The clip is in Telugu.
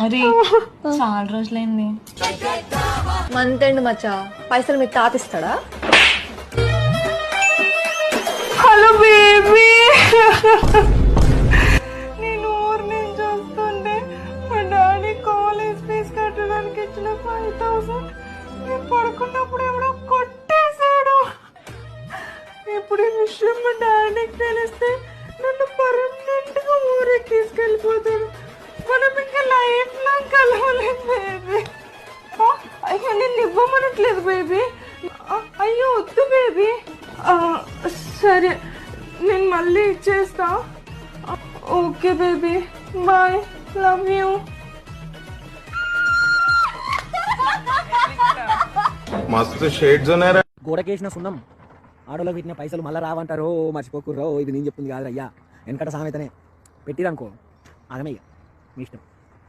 అరే చాలా రోజులైంది. మంత్ ఎండ్ మచ్చా పైసలు మీకు తాతిస్తాడా హలో బేబీ. నేను ఊరు నుంచి వస్తుంటే మా డాడీ కాలేజ్ ఫీజు కట్టడానికి ఇచ్చిన ఫైవ్ థౌసండ్ నేను పడుకున్నప్పుడు ఎవడో కొట్టేశాడు. ఇప్పుడు ఈ విషయం మా డాడీకి తెలిస్తే నన్ను పర్మనెంట్గా ఊరికి తీసుకెళ్ళిపోతాడు. రావట్లేదు బేబీ అయ్యో వద్దు బేబీ సరే నేను మళ్ళీ ఇచ్చేస్తా okay baby bye love you మస్తు షేడ్స్ ఉన్నారా గోడకేసిన సున్నం. ఆడోళ్ళకి పెట్టిన పైసలు మళ్ళీ రావంటారో మర్చిపోకుర్రో ఇది నేను చెప్తుంది కాదు అయ్యా వెనకట సామెతనే. పెట్టిరనుకో అదనయ్యా మీ ఇష్టం.